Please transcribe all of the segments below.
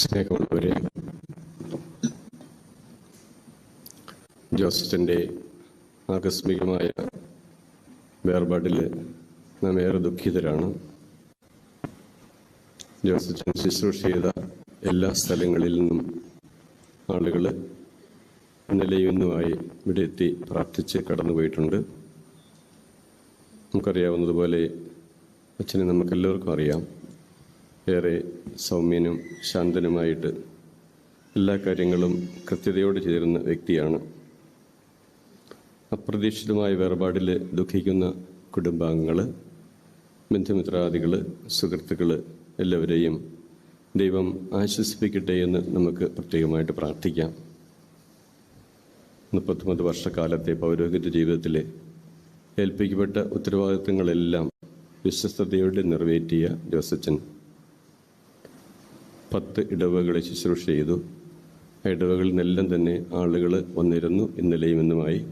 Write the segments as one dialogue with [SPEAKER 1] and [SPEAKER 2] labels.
[SPEAKER 1] സ്നേഹമുള്ളവരെ ജോസഫിന്റെ ആകസ്മികമായ വേർപാടിൽ നാം ഏറെ ദുഃഖിതരാണ്. ജോസഫൻ ശുശ്രൂഷ ചെയ്ത എല്ലാ സ്ഥലങ്ങളിൽ നിന്നും ആളുകൾ നിലയുന്നുമായി ഇവിടെ എത്തി പ്രാർത്ഥിച്ച് കടന്നുപോയിട്ടുണ്ട് നമുക്കറിയാവുന്നതുപോലെ അച്ഛനെ നമുക്കെല്ലാവർക്കും അറിയാം. ഏറെ സൗമ്യനും ശാന്തനുമായിട്ട് എല്ലാ കാര്യങ്ങളും കൃത്യതയോടെ ചേരുന്ന വ്യക്തിയാണ്. അപ്രതീക്ഷിതമായ വേർപാടിൽ ദുഃഖിക്കുന്ന കുടുംബാംഗങ്ങൾ ബന്ധുമിത്രാദികൾ സുഹൃത്തുക്കൾ എല്ലാവരെയും ദൈവം ആശ്വസിപ്പിക്കട്ടെ എന്ന് നമുക്ക് പ്രത്യേകമായിട്ട് പ്രാർത്ഥിക്കാം. മുപ്പത്തൊമ്പത് വർഷക്കാലത്തെ പൗരോഹിത്യ ജീവിതത്തിലെ ഏൽപ്പിക്കപ്പെട്ട ഉത്തരവാദിത്തങ്ങളെല്ലാം വിശ്വസ്തയോടെ നിറവേറ്റിയ ജോസച്ചൻ. പത്ത് ഇടവകളെ ശുശ്രൂഷ ചെയ്തു. ആ നിന്നെല്ലാം തന്നെ ആളുകൾ വന്നിരുന്നു ഇന്നലെയും ഇന്നുമായി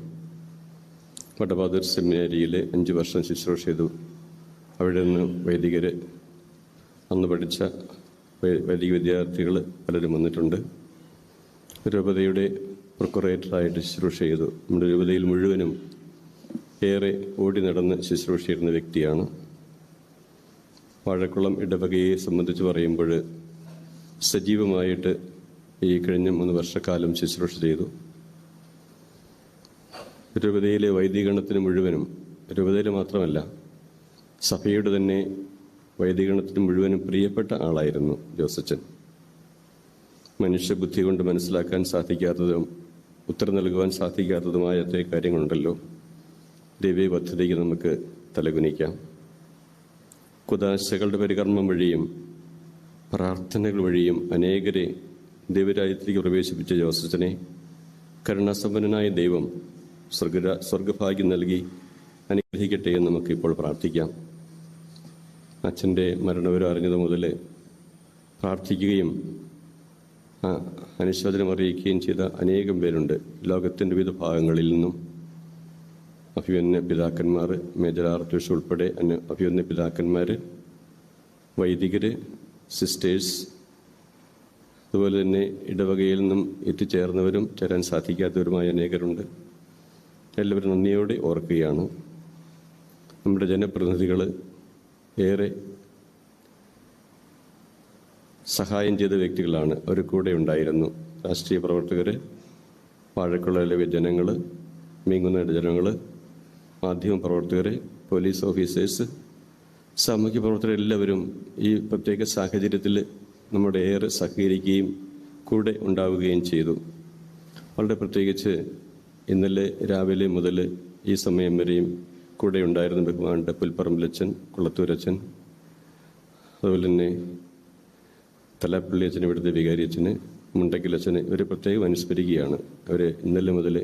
[SPEAKER 1] വടബാദൂർ സെമിനാരിയിൽ അഞ്ച് വർഷം ശുശ്രൂഷ ചെയ്തു. അവിടെ നിന്ന് വൈദികർ അന്ന് പഠിച്ച വലിയ വിദ്യാർത്ഥികൾ പലരും വന്നിട്ടുണ്ട്. രൂപതയുടെ പ്രൊക്കുറേറ്ററായിട്ട് ശുശ്രൂഷ ചെയ്തു. നമ്മുടെ രൂപതയിൽ മുഴുവനും ഏറെ ഓടി നടന്ന് ശുശ്രൂഷ ചെയ്യുന്ന വ്യക്തിയാണ്. വാഴക്കുളം ഇടവകയെ സംബന്ധിച്ച് പറയുമ്പോൾ സജീവമായിട്ട് ഈ കഴിഞ്ഞ മൂന്ന് വർഷക്കാലം ശുശ്രൂഷ ചെയ്തു. രൂപതയിലെ വൈദികരണത്തിന് മുഴുവനും രൂപതയിൽ മാത്രമല്ല സഭയുടെ തന്നെ വൈദികരണത്തിന് മുഴുവനും പ്രിയപ്പെട്ട ആളായിരുന്നു ജോസച്ചൻ. മനുഷ്യബുദ്ധി കൊണ്ട് മനസ്സിലാക്കാൻ സാധിക്കാത്തതും ഉത്തരം നൽകുവാൻ സാധിക്കാത്തതുമായ അത്രേ കാര്യങ്ങളുണ്ടല്ലോ. ദിവ്യ പദ്ധതിക്ക് നമുക്ക് തലകുനിക്കാം. കുദാശകളുടെ പരികർമ്മം വഴിയും പ്രാർത്ഥനകൾ വഴിയും അനേകരെ ദൈവരാജ്യത്തിലേക്ക് പ്രവേശിപ്പിച്ച ജോസഫിനെ കരുണാസമ്പന്നനായ ദൈവം സ്വർഗ സ്വർഗഭാഗ്യം നൽകി അനുഗ്രഹിക്കട്ടെ എന്ന് നമുക്ക് ഇപ്പോൾ പ്രാർത്ഥിക്കാം. അച്ഛന്റെ മരണവിവരം അറിഞ്ഞത് മുതൽ പ്രാർത്ഥിക്കുകയും അനുശോചനം അറിയിക്കുകയും ചെയ്ത അനേകം പേരുണ്ട്. ലോകത്തിന്റെ വിവിധ ഭാഗങ്ങളിൽ നിന്നും അഭിവന്യ പിതാക്കന്മാർ മേജർ ബിഷപ്പ് ഉൾപ്പെടെ അന്യ അഭിമന്യ പിതാക്കന്മാർ വൈദികർ സിസ്റ്റേഴ്സ് അതുപോലെ തന്നെ ഇടവകയിൽ നിന്നും എത്തിച്ചേർന്നവരും ചേരാൻ സാധിക്കാത്തവരുമായ അനേകരുണ്ട്. എല്ലാവരും നന്ദിയോടെ ഓർക്കുകയാണ്. നമ്മുടെ ജനപ്രതിനിധികൾ ഏറെ സഹായം ചെയ്ത വ്യക്തികളാണ്. അവർ കൂടെ ഉണ്ടായിരുന്നു. രാഷ്ട്രീയ പ്രവർത്തകർ വാഴക്കുളയിലെ ജനങ്ങൾ മീങ്കുന്നയുടെ ജനങ്ങൾ മാധ്യമ പ്രവർത്തകർ പോലീസ് ഓഫീസേഴ്സ് സാമൂഹ്യ പ്രവർത്തകർ എല്ലാവരും ഈ പ്രത്യേക സാഹചര്യത്തിൽ നമ്മുടെ ഏറെ സഹകരിക്കുകയും കൂടെ ഉണ്ടാവുകയും ചെയ്തു. വളരെ പ്രത്യേകിച്ച് ഇന്നലെ രാവിലെ മുതൽ ഈ സമയം വരെയും കൂടെ ഉണ്ടായിരുന്ന ബഹുമാനുടെ പുൽപ്പറമ്പിലച്ചൻ കുളത്തൂരച്ചൻ അതുപോലെ തന്നെ തലാപ്പള്ളി അച്ഛൻ ഇവിടുത്തെ വികാരി അച്ഛന് മുണ്ടക്കിലച്ഛന് ഇവർ പ്രത്യേകം അനുസ്മരിക്കുകയാണ്. അവർ ഇന്നലെ മുതൽ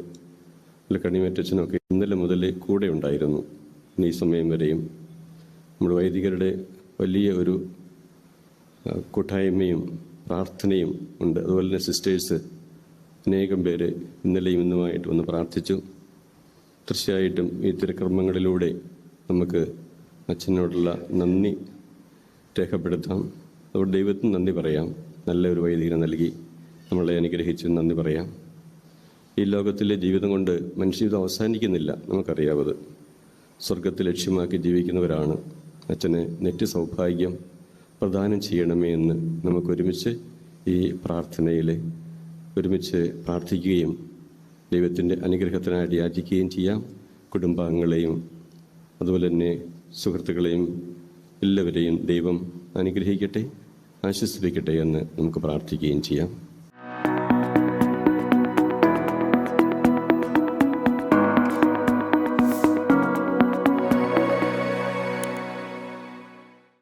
[SPEAKER 1] കണിമറ്റച്ഛനൊക്കെ ഇന്നലെ മുതൽ കൂടെ ഉണ്ടായിരുന്നു. ഈ സമയം വരെയും നമ്മുടെ വൈദികരുടെ വലിയ ഒരു കൂട്ടായ്മയും പ്രാർത്ഥനയും ഉണ്ട്. അതുപോലെ തന്നെ സിസ്റ്റേഴ്സ് അനേകം പേര് ഇന്നലെയും ഇന്നുമായിട്ട് വന്ന് പ്രാർത്ഥിച്ചു. തീർച്ചയായിട്ടും ഈ തിരക്കർമ്മങ്ങളിലൂടെ നമുക്ക് അച്ഛനോടുള്ള നന്ദി രേഖപ്പെടുത്താം. അതുകൊണ്ട് ദൈവത്തിന് നന്ദി പറയാം. നല്ല ഒരു വൈദികനെ നൽകി നമ്മളെ അനുഗ്രഹിച്ച് നന്ദി പറയാം. ഈ ലോകത്തിലെ ജീവിതം കൊണ്ട് മനുഷ്യജീവിതം അവസാനിക്കുന്നില്ല നമുക്കറിയാവത് സ്വർഗത്തെ ലക്ഷ്യമാക്കി ജീവിക്കുന്നവരാണ്. അച്ഛന് നെറ്റ് സൗഭാഗ്യം പ്രദാനം ചെയ്യണമേ എന്ന് നമുക്കൊരുമിച്ച് ഈ പ്രാർത്ഥനയിൽ ഒരുമിച്ച് പ്രാർത്ഥിക്കുകയും ദൈവത്തിന്റെ അനുഗ്രഹത്തിനായിട്ട് യാചിക്കുകയും ചെയ്യാം. കുടുംബാംഗങ്ങളെയും അതുപോലെ തന്നെ സുഹൃത്തുക്കളെയും എല്ലാവരെയും ദൈവം അനുഗ്രഹിക്കട്ടെ ആശ്വസിപ്പിക്കട്ടെ എന്ന് നമുക്ക് പ്രാർത്ഥിക്കുകയും ചെയ്യാം.